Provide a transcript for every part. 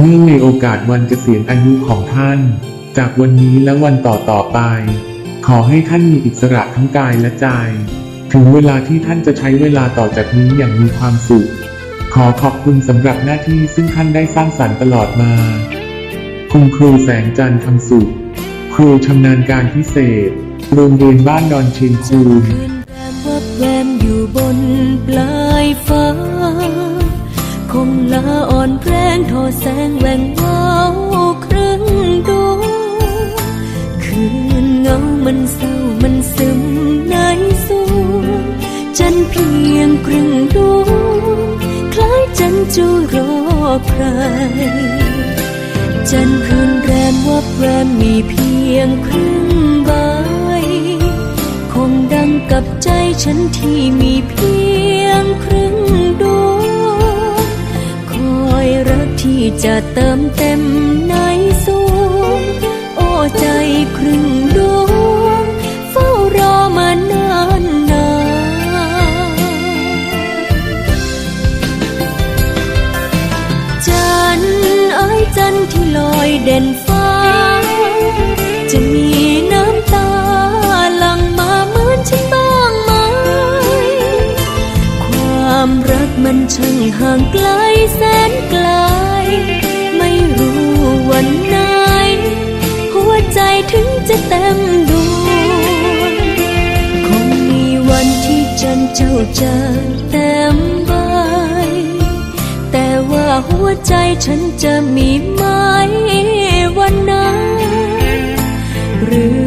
เนื่องในโอกาสวันเกษียณอายุของท่าน จากวันนี้และวันต่อต่อๆไป ขอให้ท่านมีอิสระทั้งกายและใจ ถึงเวลาที่ท่านจะใช้เวลาต่อจากนี้อย่างมีความสุข ขอขอบคุณสำหรับหน้าที่ซึ่งท่านได้สร้างสรรค์ตลอดมา คุณครูแสงจันทร์คำสุข ครูชำนาญการพิเศษ โรงเรียนบ้านดอนเชียงคูนแวมอยู่บนปลายฟ้า คงลาอ่อนแรงทอแสงแหวงวาครึ่งดวงคืนเงามันเศร้ามันซึมในสวงจันเพียงครึ่งดวงคล้ายจันจูรอใคร จันคืนแรมวับแวมมีเพียงครึ่งใบคงดังกับใจฉันที่มีเพียงครึ่ง ที่จะเติมเต็มในสวงโอ้ใจครึ่งดวงเฝ้ารอมานานนานจันทร์เอ้ยจันทร์ที่ลอยเด่นฟ้า จะมีน้ำตาหลั่งมาเหมือนฉันบ้างไหมความรักมันช่างห่างไกลแสน จะเต็มใบ แต่ว่าหัวใจฉันจะมีไหมวันนั้นหรือ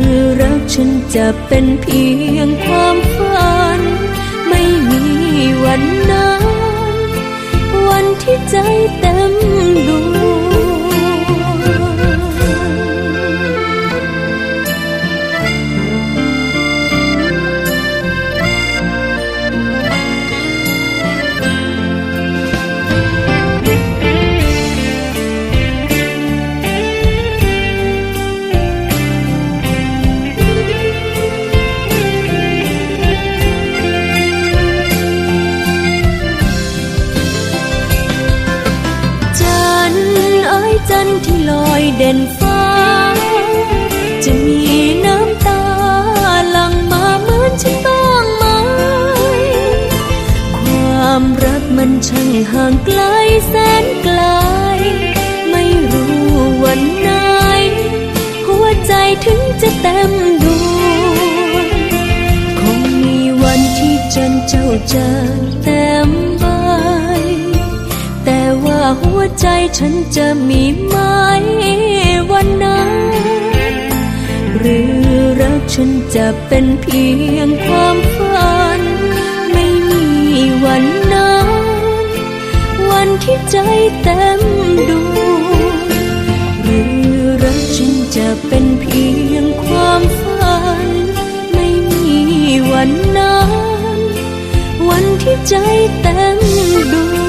รักฉันจะเป็นเพียงความฝัน ไม่มีวันนั้น วันที่ใจเต็มดวง เด่นฟ้า จะมีน้ำตาหลั่งมาเหมือนฉันบ้างไหม ความรักมันช่างห่างไกลแสนไกล ไม่รู้วันไหน หัวใจถึงจะเต็มดวง คงมีวันที่จันเจ้าจะเต็มใบแต่ หัวใจฉันจะมีไหมวันนั้นหรือรักฉันจะเป็นเพียงความฝัน ไม่มีวันนั้น วันที่ใจเต็มดวงหรือรักฉันจะเป็นเพียงความฝัน ไม่มีวันนั้น วันที่ใจเต็มดวง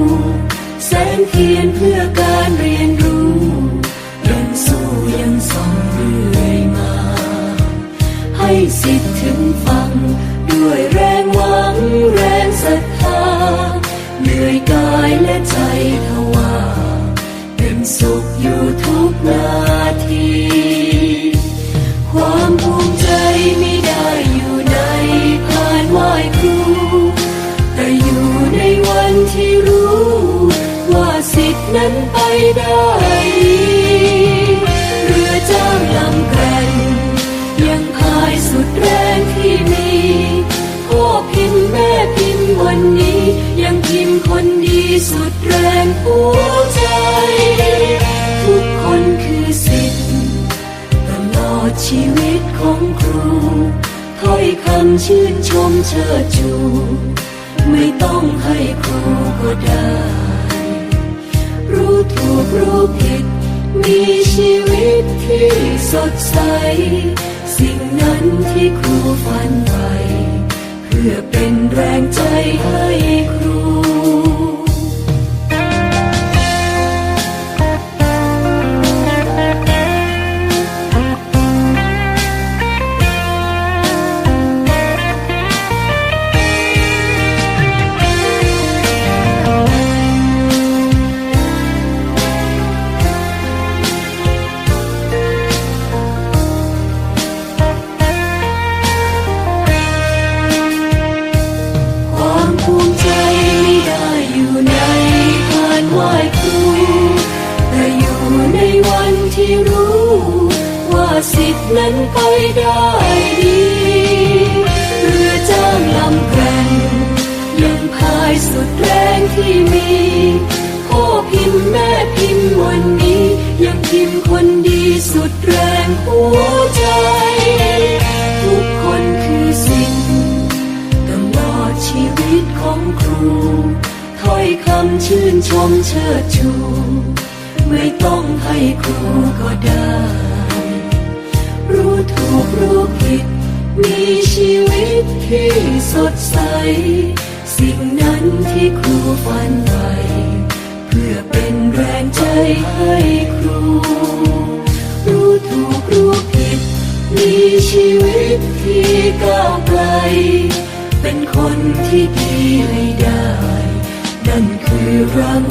แสงเทียนเพื่อก นั้นไปได้เรือจ้างลำแกรนยังพายสุดแรงที่มีพ่อพิมพ์แม่พิมพ์วันนี้ ยังพิมพ์คนดีสุดแรงหัวใจ ทุกคนคือสิทธิ์ตลอดชีวิตของครูถ้อยคำชื่นชมเชิดชู ไม่ต้องให้ครูก็ได้ รู้ถูกรู้ผิด มีชีวิตที่สดใส สิ่งนั้นที่ครูฝันไปเพื่อเป็นแรงใจให้ ในวันที่รู้ ว่าสิทธินั้นไปได้ดีเรือจ้างลำแกร่งยังพายสุดแรงที่มีพ่อพิมพ์แม่พิมพ์วันนี้ ยังพิมพ์คนดีสุดแรงหัวใจ ทุกคนคือสิ่งตลอดชีวิตของครูถ้อยคำชื่นชมเชิดชู ไม่ต้องให้ครูก็ได้ รู้ถูกรู้ผิด มีชีวิตที่สดใส สิ่งนั้นที่ครูฝันไว้เพื่อเป็นแรงใจให้ครู รู้ถูกรู้ผิด มีชีวิตที่ก้าวไกล เป็นคนที่ดีให้ได้ นั่นคือราง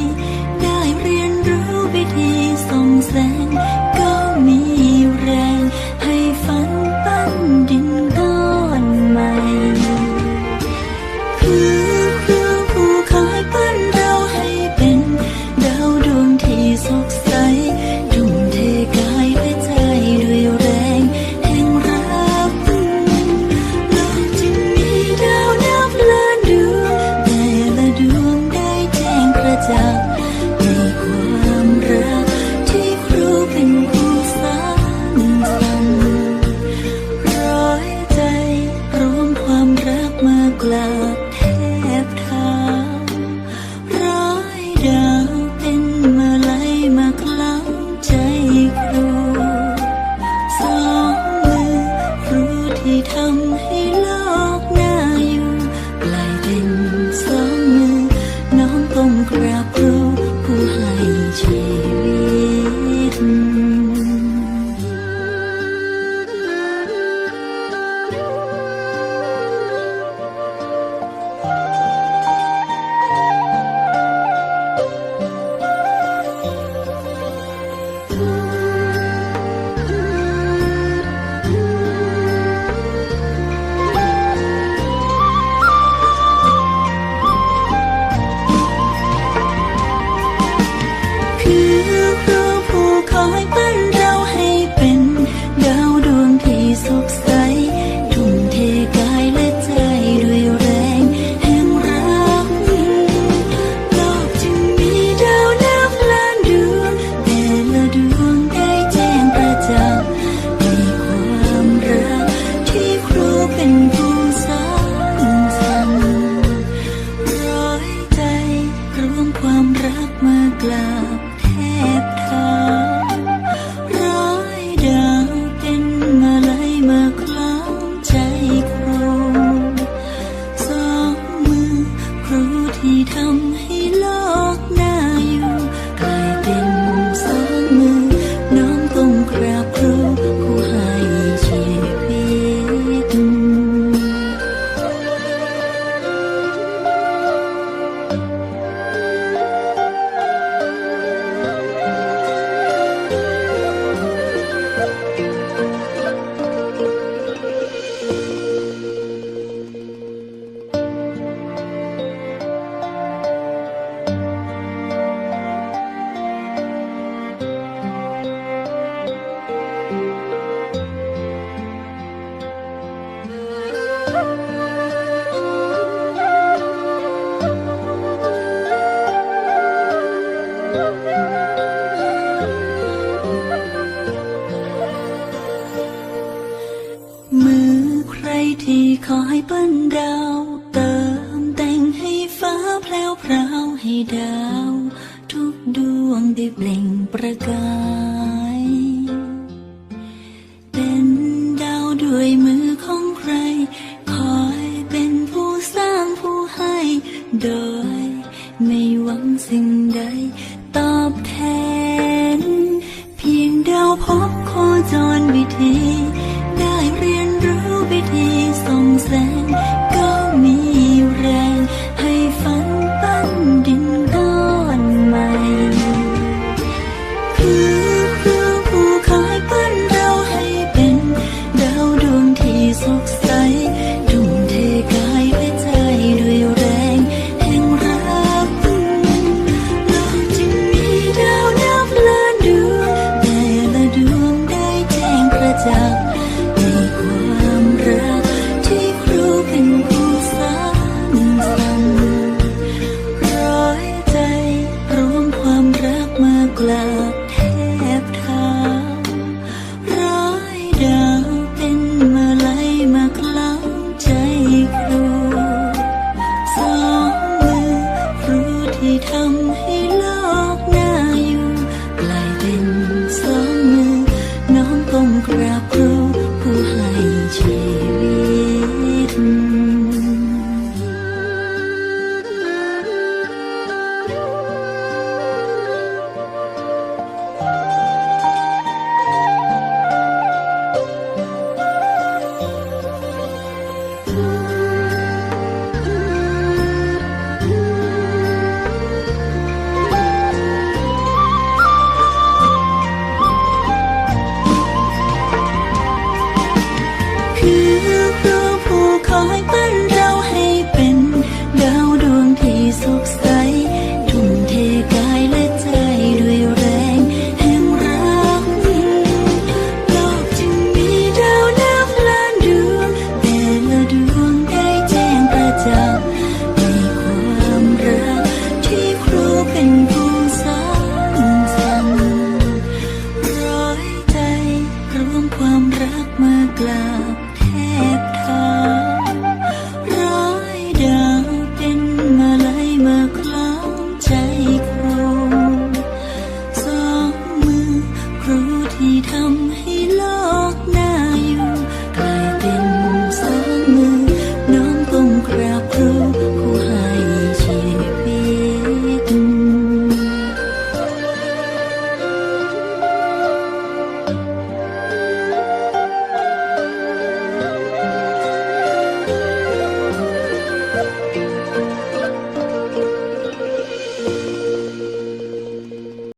ที่